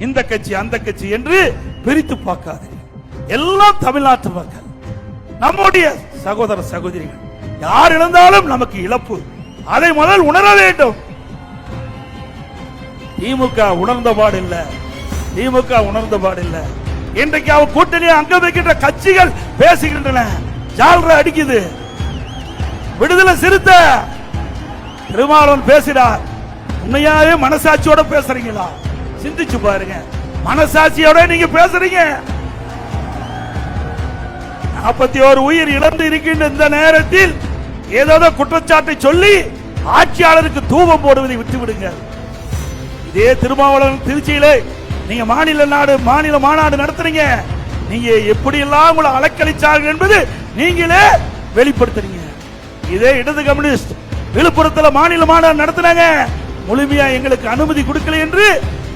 இந்த கட்சி அந்த கட்சி என்று பிரித்து பார்க்காது. எல்லாம் தமிழ்நாட்டு மக்கள். நம்முடைய சகோதர சகோதரிகள். யார் இழந்தாலும் நமக்கு இழப்பு. அதை முதல் உணர வேண்டும். திமுக உணர்ந்த பாடில்ல. திமுக உணர்ந்த பாடில்ல. இன்றைக்கு அவ கூட்டணி அங்க வைக்கின்ற கட்சிகள் பேசுகின்றன. ஜால்ரா அடிக்குது. விடுதலை சிறுத்த. திருமாவளவன் பேசினார். உண்மையாவே மனசாட்சியோட பேசுறீங்களா? சிந்திச்சு பாருங்க. மனசாட்சியோட நீங்க பேசுறீங்க. நாற்பத்தி ஒரு உயிர் இழந்து இருக்கின்ற இந்த நேரத்தில் ஏதாவது குற்றச்சாட்டை சொல்லி ஆட்சியாளருக்கு தூபம் போடுவதை விட்டு விடுங்க இதே திருமாவளவன் திருச்சியிலே நீங்க மாநில நாடு மாநில மாநாடு நடத்துறீங்க. நீங்க எப்படி எல்லாம் உங்களை அலக்களிச்சார்கள் என்பது நீங்களே வெளிப்படுத்துறீங்க. இதே இடது கம்யூனிஸ்ட் விழுப்புரத்தில் மாநில மாநாடு நடத்துனாங்க. முழுமையா எங்களுக்கு அனுமதி கொடுக்கல என்று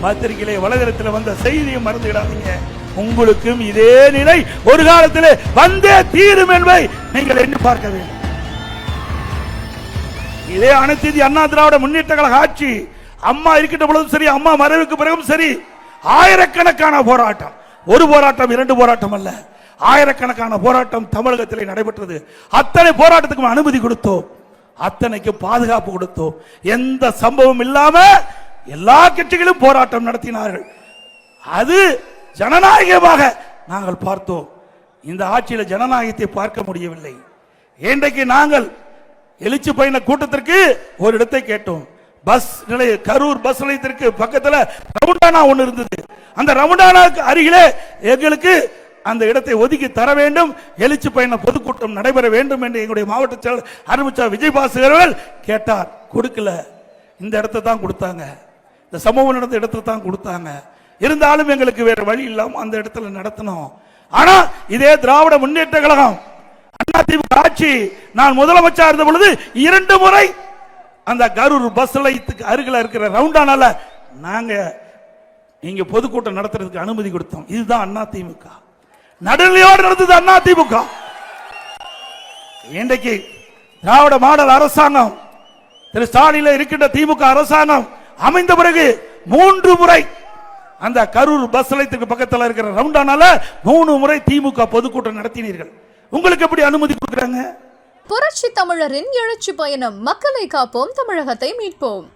பத்திரிகையிலே வலைதளத்தில் வந்த செய்தியை மறந்துவிடாதீங்க. உங்களுக்கும் இதே நிலை ஒரு காலத்தில் வந்தே தீரும் என்பதை நீங்கள் எண்ணி பார்க்க வேண்டும். இதே அனைத்து அண்ணா திராவிட முன்னேற்ற கழக ஆட்சி அம்மா இருக்கின்ற பொழுதும் சரி அம்மா மறைவுக்கு பிறகும் சரி ஆயிரக்கணக்கான போராட்டம். ஒரு போராட்டம் இரண்டு போராட்டம் அல்ல. ஆயிரக்கணக்கான போராட்டம் தமிழகத்திலே நடைபெற்றது. அத்தனை போராட்டத்துக்கும் அனுமதி கொடுத்தோம். அத்தனைக்கு பாதுகாப்பு கொடுத்தோம். எந்த சம்பவம் இல்லாம எல்லா கட்சிகளும் போராட்டம் நடத்தினார்கள். அது ஜனநாயகமாக நாங்கள் பார்த்தோம். இந்த ஆட்சியில் ஜனநாயகத்தை பார்க்க முடியவில்லை. இன்றைக்கு நாங்கள் எழுச்சி பயண கூட்டத்திற்கு ஒரு இடத்தை கேட்டோம். பஸ் நிலைய கரூர் பஸ் நிலையத்திற்கு பக்கத்தில் ரவுண்டானா ஒன்று இருந்தது. அந்த ரவுண்டானாக்கு அருகிலே எங்களுக்கு அந்த இடத்தை ஒதுக்கி தர வேண்டும். எழுச்சி பயண பொதுக்கூட்டம் நடைபெற வேண்டும் என்று எங்களுடைய மாவட்ட செயலர் அருமைச்சார் விஜய் பாஸ்கர் அவர்கள் கேட்டார். கொடுக்கல. இந்த இடத்தை தான் கொடுத்தாங்க. இந்த சமூகம் நடந்த இடத்துல தான் கொடுத்தாங்க. இருந்தாலும் எங்களுக்கு வேற வழி இல்லாம அந்த இடத்துல நடத்தணும் ஆனா இதே திராவிட முன்னேற்ற கழகம் அதிமுக ஆட்சி நான் முதலமைச்சர் இருந்த பொழுது இரண்டு முறை அந்த கரூர் பஸ் நிலையத்துக்கு அருகில் இருக்கிற ரவுண்டானால நாங்க இங்க பொதுக்கூட்டம் நடத்துறதுக்கு அனுமதி கொடுத்தோம். இதுதான் அதிமுக நடுநிலையோடு நடந்தது அதிமுக இன்றைக்கு திராவிட மாடல் அரசாங்கம் திரு ஸ்டாலின் இருக்கின்ற திமுக அரசாங்கம் அமைந்த பிறகு மூன்று முறை அந்த கரூர் பஸ் நிலையத்துக்கு பக்கத்தில் இருக்கிற ரவுண்டானால மூணு முறை திமுக பொதுக்கூட்டம் நடத்தினீர்கள். உங்களுக்கு எப்படி அனுமதி கொடுக்குறாங்க? புரட்சி தமிழரின் எழுச்சி பயணம். மக்களை காப்போம் தமிழகத்தை மீட்போம்.